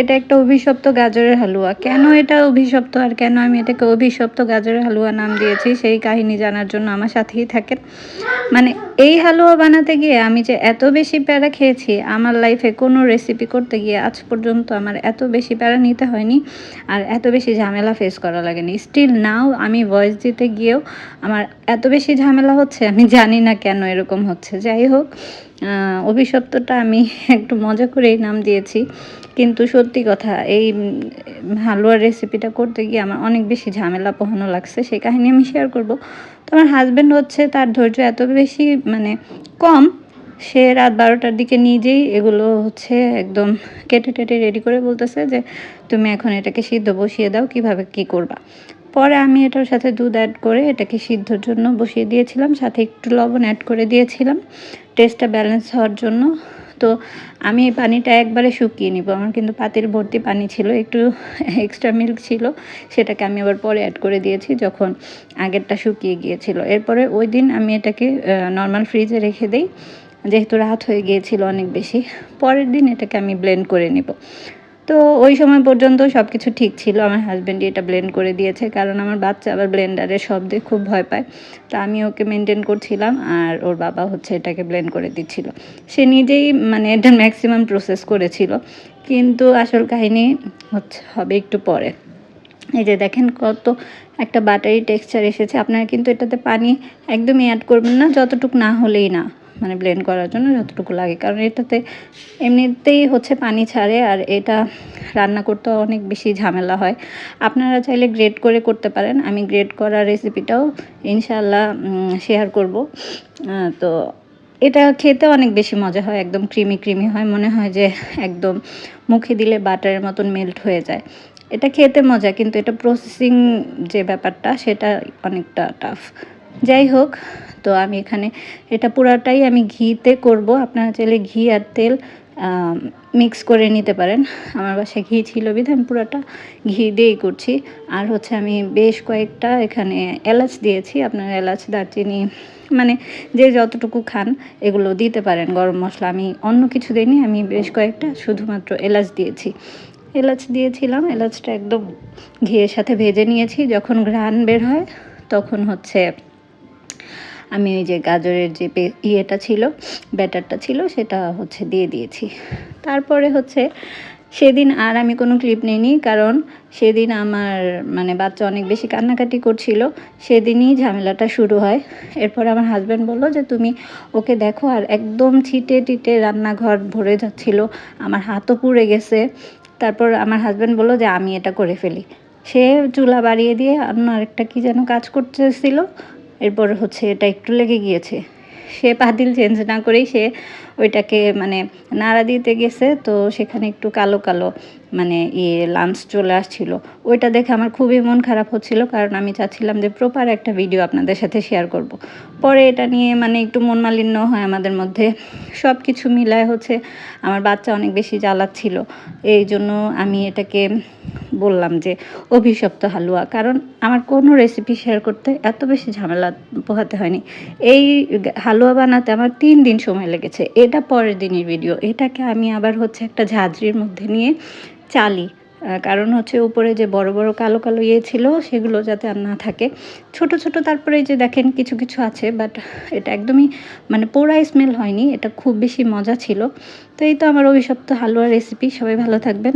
এটা একটা অভিশপ্ত গাজরের হালুয়া। কেন এটা অভিশপ্ত আর কেন আমি এটাকে অভিশপ্ত গাজরের হালুয়া নাম দিয়েছি? সেই কাহিনী জানার জন্য আমার সাথেই থাকেন। মানে এই হালুয়া বানাতে গিয়ে আমি যে এত বেশি প্যারা খেয়েছি, আমার লাইফে কোনো রেসিপি করতে গিয়ে আজ পর্যন্ত আমার এত বেশি প্যারা নিতে হয়নি আর এত বেশি ঝামেলা ফেস করা লাগেনি। স্টিল নাও আমি ভয়েস দিতে গিয়েও আমার এত বেশি ঝামেলা হচ্ছে আমি জানি না কেন এরকম হচ্ছে। যাই হোক অভিশপ্তটা আমি একটু মজা করেই নাম দিয়েছি। কিন্তু সত্যি কথা, এই হালুয়ার রেসিপিটা করতে গিয়ে আমার অনেক বেশি ঝামেলা পোহানো লাগছে। সেই কাহিনী আমি শেয়ার করব। তো আমার হাজব্যান্ড হচ্ছে, তার ধৈর্য এত বেশি মানে কম, সে রাত বারোটার দিকে নিজেই এগুলো হচ্ছে একদম কেটে টেটে রেডি করে বলতেছে যে, তুমি এখন এটাকে সিদ্ধ বসিয়ে দাও, কীভাবে কি করবা? পরে আমি এটার সাথে দুধ অ্যাড করে এটাকে সিদ্ধর জন্য বসিয়ে দিয়েছিলাম, সাথে একটু লবণ অ্যাড করে দিয়েছিলাম টেস্টটা ব্যালেন্স হওয়ার জন্য। তো আমি এই পানিটা একবারে শুকিয়ে নিব, আমার কিন্তু পাতিল ভর্তি পানি ছিল, একটু এক্সট্রা মিল্ক ছিল, সেটাকে আমি আবার পরে অ্যাড করে দিয়েছি যখন আগেরটা শুকিয়ে গিয়েছিল। এরপরে ওই দিন আমি এটাকে নর্মাল ফ্রিজে রেখে দিই, যেহেতু রাত হয়ে গিয়েছিল অনেক বেশি, পরের দিন এটাকে আমি ব্লেন্ড করে নিব। তো ওই সময় পর্যন্ত সব কিছু ঠিক ছিল। আমার হাজব্যান্ডই এটা ব্লেন্ড করে দিয়েছে, কারণ আমার বাচ্চা আবার ব্লেন্ডারের শব্দে খুব ভয় পায়। তো আমি ওকে মেনটেন করছিলাম আর ওর বাবা হচ্ছে এটাকে ব্লেন্ড করে দিচ্ছিল। সে নিজেই মানে এটা ম্যাক্সিমাম প্রসেস করেছিল। কিন্তু আসল কাহিনী হচ্ছে, হবে একটু পরে। এই যে দেখেন কত একটা বাটারি টেক্সচার এসেছে। আপনারা কিন্তু এটাতে পানি একদমই অ্যাড করবেন না, যতটুক না হলেই না। মানে ব্লেন্ড করার জন্য যতটুকু লাগে। কারণ এটাতে এমনিতেই হচ্ছে পানি ছাড়ে আর এটা রান্না করতে অনেক বেশি ঝামেলা হয়। আপনারা চাইলে গ্রেড করে করতে পারেন। আমি গ্রেড করা রেসিপিটাও ইনশাল্লাহ শেয়ার করব। তো এটা খেতে অনেক বেশি মজা হয়। একদম ক্রিমি ক্রিমি হয়। মনে হয় যে একদম মুখে দিলে বাটারের মতন মেল্ট হয়ে যায়। এটা খেতে মজা, কিন্তু এটা প্রসেসিং যে ব্যাপারটা, সেটা অনেকটা টাফ যাই হোক তো আমি এখানে এটা পুরাটাই আমি ঘিতে করব। আপনারা চাইলে ঘি আর তেল মিক্স করে নিতে পারেন। আমার বাসায় ঘি ছিল বিধে আমি পুরোটা ঘি দিয়েই করছি। আর হচ্ছে আমি বেশ কয়েকটা এখানে এলাচ দিয়েছি। আপনার এলাচ, দারচিনি মানে যে যতটুকু খান এগুলো দিতে পারেন গরম মশলা। আমি অন্য কিছু দিইনি, আমি বেশ কয়েকটা শুধুমাত্র এলাচ দিয়েছি। এলাচ দিয়েছিলাম, এলাচটা একদম ঘিয়ের সাথে ভেজে নিয়েছি। যখন ঘ্রাণ বের হয়, তখন হচ্ছে আমি ওই যে গাজরের যে ইয়েটা ছিল, ব্যাটারটা ছিল, সেটা হচ্ছে দিয়ে দিয়েছি। তারপরে হচ্ছে সেদিন আর আমি কোনো ক্লিপ নিইনি, কারণ সেদিন আমার মানে বাচ্চা অনেক বেশি কান্নাকাটি করছিল, সেদিনই ঝামেলাটা শুরু হয়। এরপর আমার হাজব্যান্ড বলল যে, তুমি ওকে দেখো, আর একদম ছিটে টিটে রান্নাঘর ভরে যাচ্ছিল, আমার হাতও পুড়ে গেছে। তারপর আমার হাজব্যান্ড বলল যে, আমি এটা করে ফেলি। সে চুলা বাড়িয়ে দিয়ে অন্য আরেকটা কী যেন কাজ করতেছিল এরপর হচ্ছে এটা একটু লেগে গিয়েছে। সে পাতিল চেঞ্জ না করেই সে ওইটাকে মানে নাড়া দিতে গেছে, তো সেখানে একটু কালো কালো মানে ইয়ে লাঞ্চ চলে আসছিল। ওইটা দেখে আমার খুবই মন খারাপ হচ্ছিল, কারণ আমি চাচ্ছিলাম যে প্রপার একটা ভিডিও আপনাদের সাথে শেয়ার করব। পরে এটা নিয়ে মানে একটু মন মালিন্য হয় আমাদের মধ্যে। সব কিছু মিলায় হচ্ছে আমার বাচ্চা অনেক বেশি জ্বালাচ্ছিল। এই জন্য আমি এটাকে বললাম যে, অভিশপ্ত হালুয়া। কারণ আমার কোনো রেসিপি শেয়ার করতে এত বেশি ঝামেলা পোহাতে হয়নি। এই হালুয়া বানাতে আমার তিন দিন সময় লেগেছে। এটা পরের দিনের ভিডিও এটাকে আমি আবার হচ্ছে একটা ঝাঁঝরির মধ্যে নিয়ে চালি। কারণ হচ্ছে উপরে যে বড় বড় কালো কালো ইয়ে ছিল, সেগুলো যাতে আর না থাকে। ছোট ছোট তারপরে যে দেখেন কিছু কিছু আছে বাট এটা একদমই মানে পোড়া স্মেল হয়নি। এটা খুব বেশি মজা ছিল। তো এই তো আমার অভিশপ্ত হালুয়া রেসিপি সবাই ভালো থাকবেন।